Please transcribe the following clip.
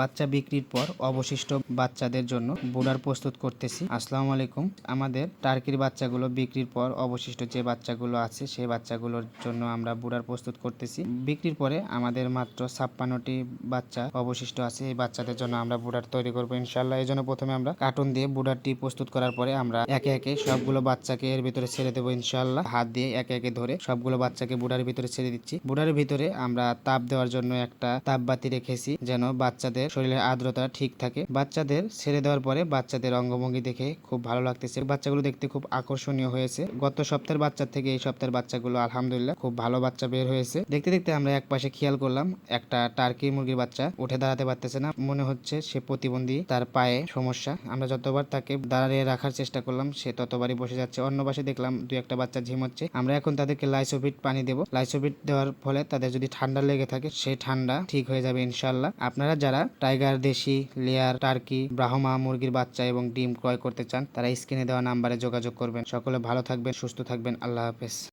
বাচ্চা বিক্রির পর অবশিষ্ট বাচ্চাদের জন্য বুড়ার প্রস্তুত করতেছি। আসসালামু আলাইকুম। আমাদের টার্কির বাচ্চাগুলো বিক্রির পর অবশিষ্ট যে বাচ্চাগুলো আছে, সেই বাচ্চাগুলোর জন্য আমরা বুড়ার প্রস্তুত করতেছি। বিক্রির পরে আমাদের মাত্র ছাপ্পান্নটি বাচ্চা অবশিষ্ট আছে। এই বাচ্চাদের জন্য আমরা বুড়ার তৈরি করব ইনশাল্লাহ এই জন্য প্রথমে আমরা কার্টুন দিয়ে বুড়ারটি প্রস্তুত করার পরে আমরা একে একে সবগুলো বাচ্চাকে এর ভিতরে ছেড়ে দেবো ইনশাল্লাহ হাত দিয়ে একে একে ধরে সবগুলো বাচ্চাকে বুড়ার ভিতরে ছেড়ে দিচ্ছি। বুড়ার ভিতরে আমরা তাপ দেওয়ার জন্য একটা তাপবাতি রেখেছি, যেন বাচ্চাদের শরীরের আর্দ্রতা ঠিক থাকে। বাচ্চাদের ছেড়ে দেওয়ার পরে বাচ্চাদের অঙ্গভঙ্গি দেখে খুব ভালো লাগতেছে। বাচ্চাগুলো দেখতে খুব আকর্ষণীয় হয়েছে। গত সপ্তাহের বাচ্চা থেকে এই সপ্তাহের বাচ্চাগুলো আলহামদুলিল্লাহ খুব ভালো বাচ্চা বের হয়েছে। দেখতে দেখতে আমরা এক পাশে খেয়াল করলাম, একটা টার্কি মুরগির বাচ্চা উঠে দাঁড়াতে পারতেছে না। মনে হচ্ছে সে প্রতিবন্ধী, তার পায়ে সমস্যা। আমরা যতবার তাকে দাঁড়িয়ে রাখার চেষ্টা করলাম, সে ততবারই বসে যাচ্ছে। অন্য পাশে দেখলাম দুই একটা বাচ্চা ঝিমোচ্ছে আমরা এখন তাদেরকে লাইসোভিট পানি দেবো। লাইসোভিট দেওয়ার ফলে তাদের যদি ঠান্ডা লেগে থাকে সেই ঠান্ডা ঠিক হয়ে যাবে ইনশাল্লাহ আপনারা যারা টাইগার, দেশি, লেয়ার, টার্কি, ব্রাহ্মা, মুরগির বাচ্চা এবং ডিম ক্রয় করতে চান, তারা স্ক্রিনে দেওয়া নাম্বারে যোগাযোগ করবেন। সকলে ভালো থাকবেন, সুস্থ থাকবেন। আল্লাহ হাফেজ।